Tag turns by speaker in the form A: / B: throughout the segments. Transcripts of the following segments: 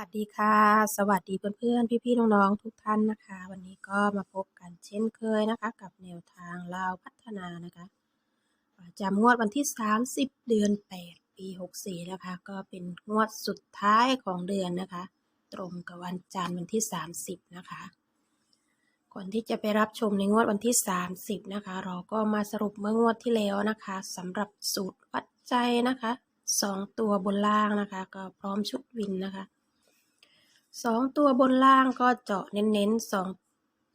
A: วัสดีค่ะ สวัสดีเพื่อนๆ พี่ๆ น้องๆ ทุกท่านนะคะ วันนี้ก็มาพบกันเช่นเคยนะคะ กับแนวทางลาวพัฒนานะคะประจำงวดวันที่ 30 เดือน 8 ปี 64 นะคะ ก็เป็นงวดสุดท้ายของเดือนนะคะ ตรงกับวันจันทร์วันที่ 30 นะคะ ก่อนที่จะไปรับชมในงวดวันที่ 30 นะคะ เราก็มาสรุปเมื่องวดที่แล้วนะคะสำหรับสูตรวัดใจนะคะสองตัวบนล่างนะคะ ก็พร้อมชุดวินนะคะ สองตัวบนล่างก็เจาะเน้นๆสอง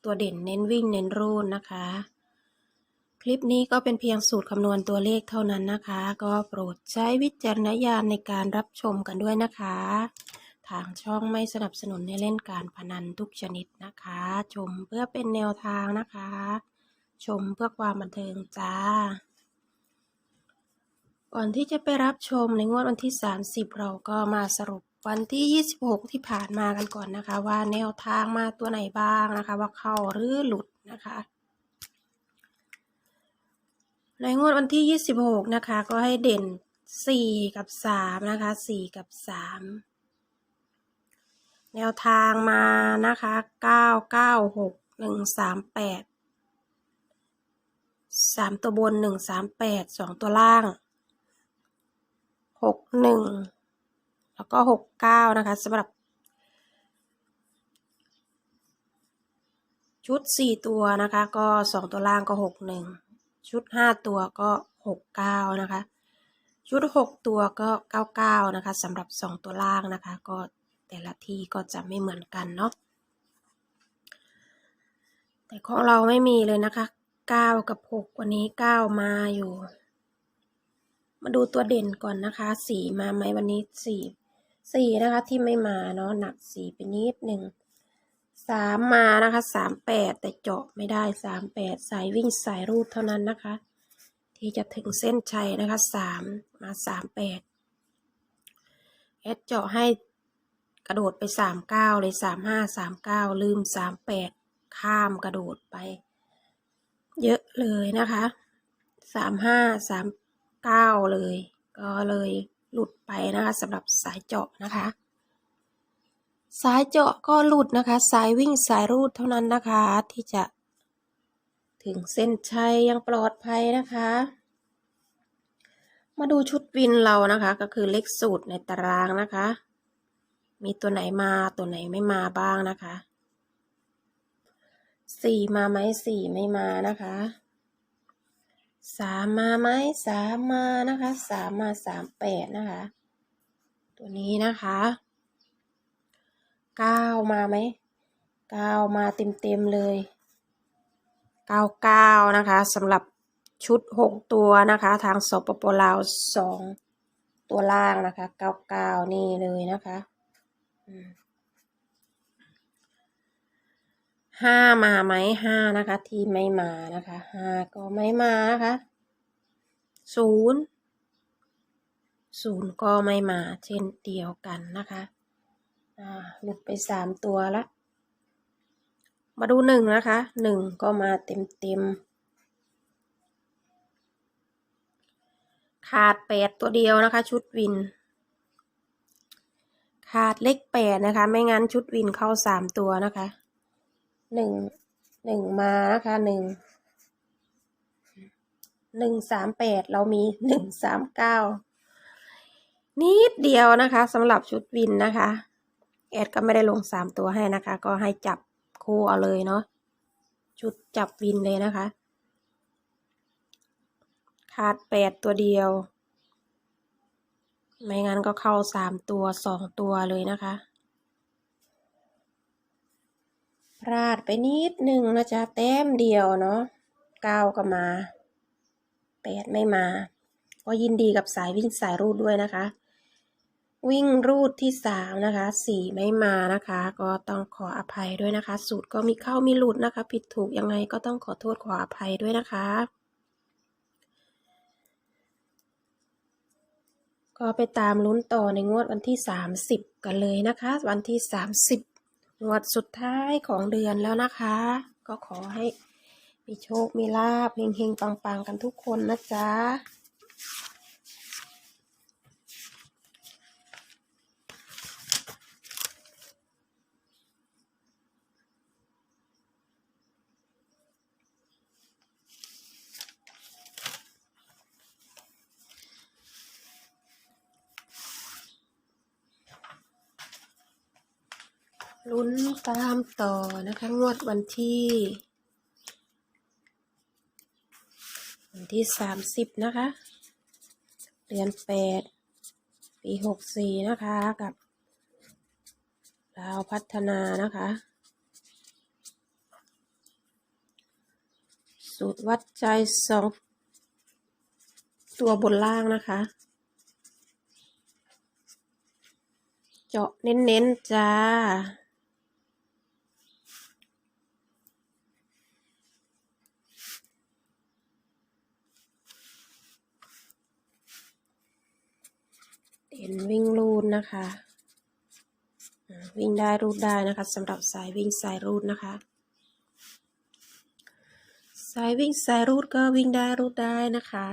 A: ตัวเด่นเน้นวิ่งเน้นรูดนะคะ คลิปนี้ก็เป็นเพียงสูตรคำนวณตัวเลขเท่านั้นนะคะ ก็โปรดใช้วิจารณญาณในการรับชมกันด้วยนะคะ ทางช่องไม่สนับสนุนให้เล่นการพนันทุกชนิดนะคะ ชมเพื่อเป็นแนวทางนะคะ ชมเพื่อความบันเทิงจ้าก่อนที่จะไปรับชมในงวดวันที่ 30 เราก็มาสรุป วันที่ 26 ที่ผ่านมากันก่อนนะคะ ว่าแนวทางมาตัวไหนบ้างนะคะ ว่าเข้าหรือหลุดนะคะ ในงวดวันที่ 26 นะคะ ก็ให้เด่น 4 กับ 3 นะคะ 4 กับ 3 แนวทางมานะคะ 9 9 6 1 3 8 3 ตัวบน 1 3 8 2 ตัวล่างหกหนึ่ง แล้วก็หกเก้านะคะสำหรับ ชุดสี่ตัวนะคะ ก็สองตัวล่างก็หกหนึ่งชุดห้าตัวก็หกเก้านะคะชุดหกตัวก็เก้าเก้านะคะสำหรับสองตัวล่างนะคะ ก็แต่ละที่ก็จะไม่เหมือนกันเนาะแต่ของเราไม่มีเลยนะคะเก้ากับหกวันนี้เก้ามาอยู่ มาดูตัวเด่นก่อนนะคะ สีมาไหมวันนี้สี่ สี่นะคะที่ไม่มาเนาะหนักสี่ไปนิดหนึ่งสามมานะคะสามแปดแต่เจาะไม่ได้สามแปดสายวิ่งสายรูดเท่านั้นนะคะ ที่จะถึงเส้นชัยนะคะสามมาสามแปดเอสเจาะให้กระโดดไปสามเก้าเลยสามห้าสามเก้าลืมสามแปดข้ามกระโดดไป เยอะเลยนะคะสามห้าสามเก้าเลย ก็เลย หลุดไปนะคะสำหรับสายเจาะนะคะ สายเจาะก็หลุดนะคะ สายวิ่งสายรูดเท่านั้นนะคะ ที่จะถึงเส้นชัยยังปลอดภัยนะคะ มาดูชุดวินเรานะคะ ก็คือเลขสูตรในตารางนะคะ มีตัวไหนมาตัวไหนไม่มาบ้างนะคะสี่มาไหมสี่ไม่มานะคะ สามมาไหมสามมานะคะสามมาสามแปดนะคะ ตัวนี้นะคะเก้ามาไหมเก้ามาเต็มเต็มเลยเก้าเก้านะคะสำหรับชุดหกตัวนะคะ ทางสปปลาวสองตัวล่างนะคะเก้าเก้านี่เลยนะคะ ห้ามาไหมห้านะคะ ที่ไม่มานะคะห้าก็ไม่มานะคะศูนย์ศูนย์ก็ไม่มาเช่นเดียวกันนะคะอ่าหลุดไปสามตัวละ มาดูหนึ่งนะคะหนึ่งก็มาเต็มเต็มขาดแปดตัวเดียวนะคะ ชุดวิน ขาดเลขแปดนะคะ ไม่งั้นชุดวินเข้าสามตัวนะคะ หนึ่งหนึ่งมานะคะหนึ่งหนึ่งสามแปดเรามีหนึ่งสามเก้านิดเดียวนะคะสำหรับชุดวินนะคะ แอดก็ไม่ได้ลงสามตัวให้นะคะ ก็ให้จับคู่เอาเลยเนาะชุดจับวินเลยนะคะ ขาดแปดตัวเดียว ไม่งั้นก็เข้าสามตัวสองตัวเลยนะคะพ ลาดไปนิดหนึ่งนะจ๊ะแต้มเดียวเนาะเก้าก็มาแปดไม่มา ก็ยินดีกับสายวิ่งสายรูดด้วยนะคะ วิ่งรูดที่สามนะคะสี่ไม่มานะคะ ก็ต้องขออภัยด้วยนะคะ สูตรก็มีเข้ามีหลุดนะคะ ผิดถูกยังไงก็ต้องขอโทษขออภัยด้วยนะคะก็ไปตามลุ้นต่อในงวดวันที่สามสิบกันเลยนะคะ วันที่สามสิบ งวดสุดท้ายของเดือนแล้วนะคะ ก็ขอให้มีโชค มีลาบเฮงๆ ปัง ๆ กันทุกคนนะจ๊ะ ลุ้นตามต่อนะคะ งวดวันที่ วันที่สามสิบนะคะ เดือนแปดปีหกสี่นะคะกับลาวพัฒนานะคะ สูตรวัดใจสองตัวบนล่างนะคะ เจาะเน้นๆจ้า เด่นวิ่งรูดนะคะ วิ่งได้รูดได้นะคะสำหรับสายวิ่งสายรูดนะคะ สายวิ่งสายรูดก็วิ่งได้รูดได้นะคะ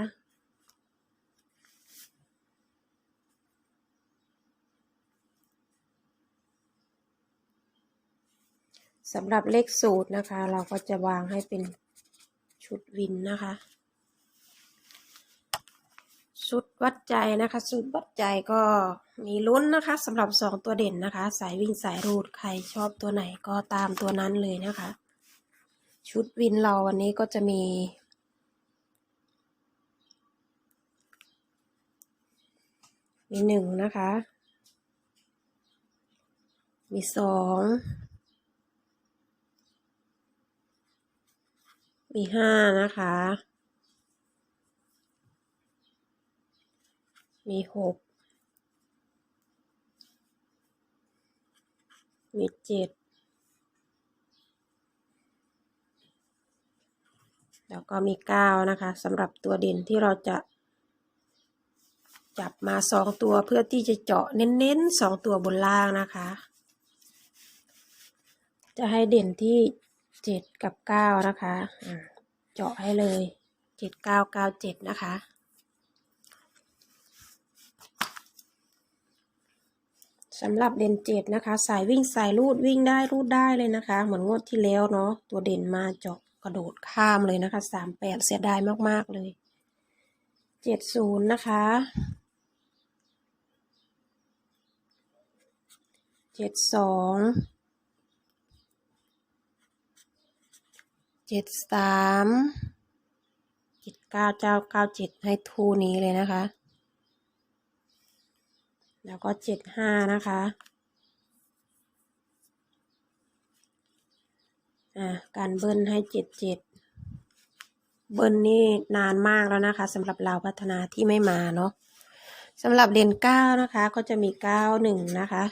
A: สำหรับเลขสูตรนะคะ เราก็จะวางให้เป็นชุดวินนะคะ ชุดวัดใจนะคะ ชุดวัดใจก็มีลุ้นนะคะสำหรับสองตัวเด่นนะคะ สายวิ่งสายรูดใครชอบตัวไหนก็ตามตัวนั้นเลยนะคะ ชุดวินเราวันนี้ก็จะมีมีหนึ่งนะคะ มีสอง มีห้านะคะ มีหกมีเจ็ดแล้วก็มีเก้านะคะสำหรับตัวเด่นที่เราจะ จับมาสองตัวเพื่อที่จะเจาะเน้นๆสองตัวบนล่างนะคะ จะให้เด่นที่เจ็ดกับเก้านะคะ เจาะให้เลยเจ็ดเก้าเก้าเจ็ดนะคะ สำหรับเด่นเจ็ดนะคะ สายวิ่งสายรูดวิ่งได้รูดได้เลยนะคะ เหมือนงวดที่แล้วเนาะตัวเด่นมาเจาะกระโดดข้ามเลยนะคะสามแปดเสียดายมากๆเลยเจ็ดศูนย์นะคะเจ็ดสองเจ็ดสามเจ็ดเก้าเจ้าเก้าเจ็ดให้ทูนี้เลยนะคะ แล้วก็เจ็ดห้านะคะ อ่า การเบิ้ลให้เจ็ดเจ็ดเบิ้ลนี่นานมากแล้วนะคะสำหรับเราพัฒนาที่ไม่มาเนาะสำหรับเด่นเก้านะคะ ก็จะมีเก้าหนึ่งนะคะ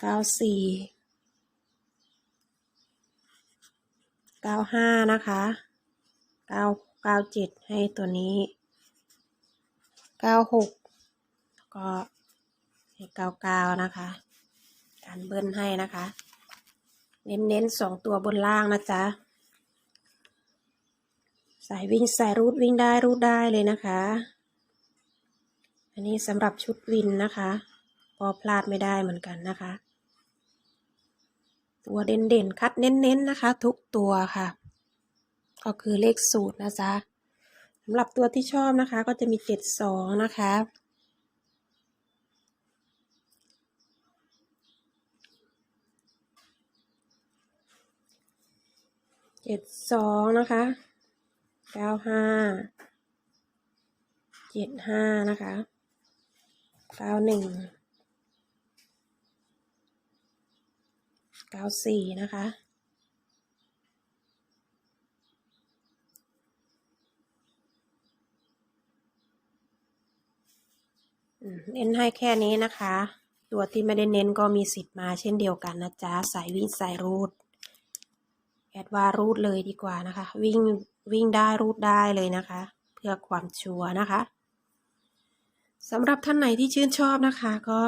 A: เก้าสี่เก้าห้านะคะเก้าเก้าเจ็ดให้ตัวนี้ เก้าหกก็ให้เก้าเก้านะคะ การเบิ้ลให้นะคะ เน้นเน้นสองตัวบนล่างนะจ๊ะสายวิ่งสายรูดวิ่งได้รูดได้เลยนะคะ อันนี้สำหรับชุดวินนะคะก็พลาดไม่ได้เหมือนกันนะคะ ตัวเด่นเด่นๆคัดเน้นๆนนะคะ ทุกตัวค่ะ ก็คือเลขสูตรนะจ๊ะำหรับตัวที่ชอบนะคะ ก็จะมีเจ็ดสองนะคะเจ็ดสองนะคะเก้าห้าเจ็ดห้านะคะเก้าหนึ่งเก้าสี่นะคะ เน้นให้แค่นี้นะคะ ตัวที่ไม่ได้เน้นก็มีสิทธิ์มาเช่นเดียวกันนะจ๊ะสายวิ่งสายรูด แอดว่ารูดเลยดีกว่านะคะ วิ่งวิ่งได้รูดได้เลยนะคะ เพื่อความชัวร์นะคะสำหรับท่านไหนที่ชื่นชอบนะคะ ก็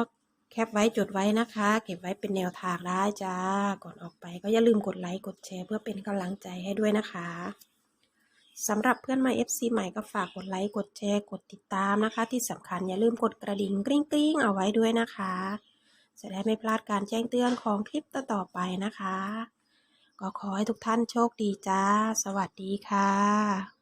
A: แคปไว้จดไว้นะคะ เก็บไว้เป็นแนวทางได้จ้าก่อนออกไปก็อย่าลืมกดไลค์กดแชร์เพื่อเป็นกำลังใจให้ด้วยนะคะ สำหรับเพื่อนใหม่ FC ใหม่ก็ฝากกดไลค์ กดแชร์ กดติดตามนะคะ ที่สำคัญอย่าลืมกดกระดิ่งกริ๊งกริ๊งเอาไว้ด้วยนะคะ จะได้ไม่พลาดการแจ้งเตือนของคลิปต่อๆไปนะคะ ก็ขอให้ทุกท่านโชคดีจ้า สวัสดีค่ะ